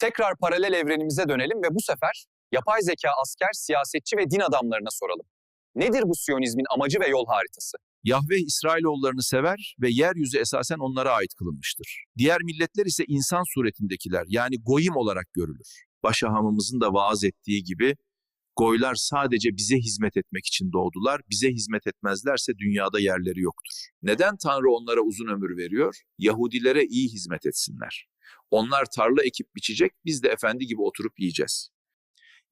Tekrar paralel evrenimize dönelim ve bu sefer yapay zeka asker, siyasetçi ve din adamlarına soralım. Nedir bu Siyonizmin amacı ve yol haritası? Yahve İsrailoğullarını sever ve yeryüzü esasen onlara ait kılınmıştır. Diğer milletler ise insan suretindekiler yani goyim olarak görülür. Başahamımızın da vaaz ettiği gibi goylar sadece bize hizmet etmek için doğdular. Bize hizmet etmezlerse dünyada yerleri yoktur. Neden Tanrı onlara uzun ömür veriyor? Yahudilere iyi hizmet etsinler. Onlar tarla ekip biçecek, biz de efendi gibi oturup yiyeceğiz.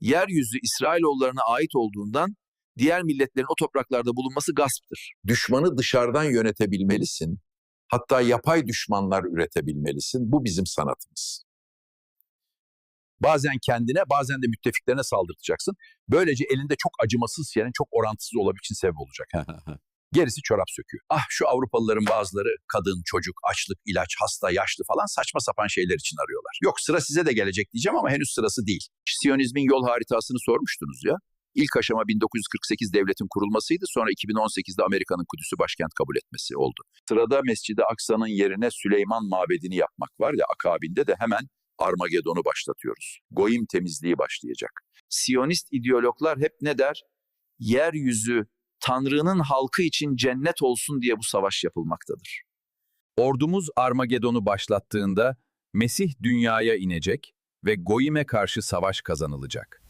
Yeryüzü İsrailoğullarına ait olduğundan diğer milletlerin o topraklarda bulunması gasptır. Düşmanı dışarıdan yönetebilmelisin. Hatta yapay düşmanlar üretebilmelisin. Bu bizim sanatımız. Bazen kendine bazen de müttefiklerine saldırtacaksın. Böylece elinde çok acımasız yerin çok orantısız olabilmek için sebep olacak. Gerisi çorap söküyor. Ah şu Avrupalıların bazıları kadın, çocuk, açlık, ilaç, hasta, yaşlı falan saçma sapan şeyler için arıyorlar. Yok sıra size de gelecek diyeceğim ama henüz sırası değil. Siyonizmin yol haritasını sormuştunuz ya. İlk aşama 1948 devletin kurulmasıydı. Sonra 2018'de Amerika'nın Kudüs'ü başkent kabul etmesi oldu. Sırada Mescid-i Aksa'nın yerine Süleyman Mabedi'ni yapmak var ya akabinde de hemen Armagedon'u başlatıyoruz. Goyim temizliği başlayacak. Siyonist ideologlar hep ne der? Yeryüzü Tanrı'nın halkı için cennet olsun diye bu savaş yapılmaktadır. Ordumuz Armagedon'u başlattığında Mesih dünyaya inecek ve Goyim'e karşı savaş kazanılacak.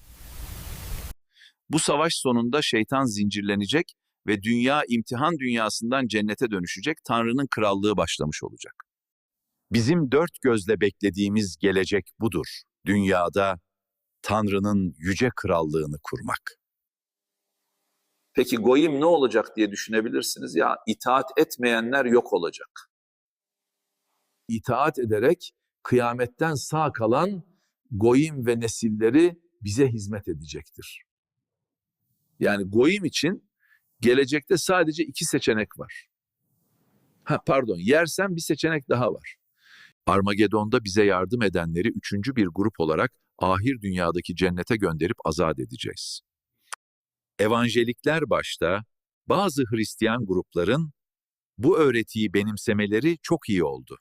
Bu savaş sonunda şeytan zincirlenecek ve dünya imtihan dünyasından cennete dönüşecek, Tanrı'nın krallığı başlamış olacak. Bizim dört gözle beklediğimiz gelecek budur. Dünyada Tanrı'nın yüce krallığını kurmak. Peki goyim ne olacak diye düşünebilirsiniz. Ya itaat etmeyenler yok olacak. İtaat ederek kıyametten sağ kalan goyim ve nesilleri bize hizmet edecektir. Yani goyim için gelecekte sadece iki seçenek var. Ha pardon, yersen bir seçenek daha var. Armagedon'da bize yardım edenleri üçüncü bir grup olarak ahir dünyadaki cennete gönderip azat edeceğiz. Evangelikler başta bazı Hristiyan grupların bu öğretiyi benimsemeleri çok iyi oldu.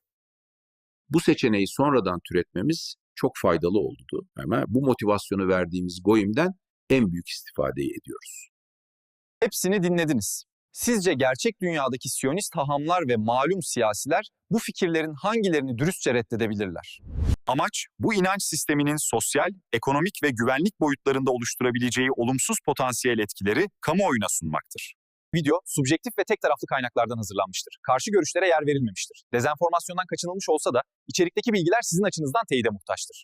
Bu seçeneği sonradan türetmemiz çok faydalı oldu. Ama bu motivasyonu verdiğimiz goyimden en büyük istifadeyi ediyoruz. Hepsini dinlediniz. Sizce gerçek dünyadaki Siyonist hahamlar ve malum siyasiler bu fikirlerin hangilerini dürüstçe reddedebilirler? Amaç, bu inanç sisteminin sosyal, ekonomik ve güvenlik boyutlarında oluşturabileceği olumsuz potansiyel etkileri kamuoyuna sunmaktır. Video, subjektif ve tek taraflı kaynaklardan hazırlanmıştır. Karşı görüşlere yer verilmemiştir. Dezenformasyondan kaçınılmış olsa da içerikteki bilgiler sizin açınızdan teyide muhtaçtır.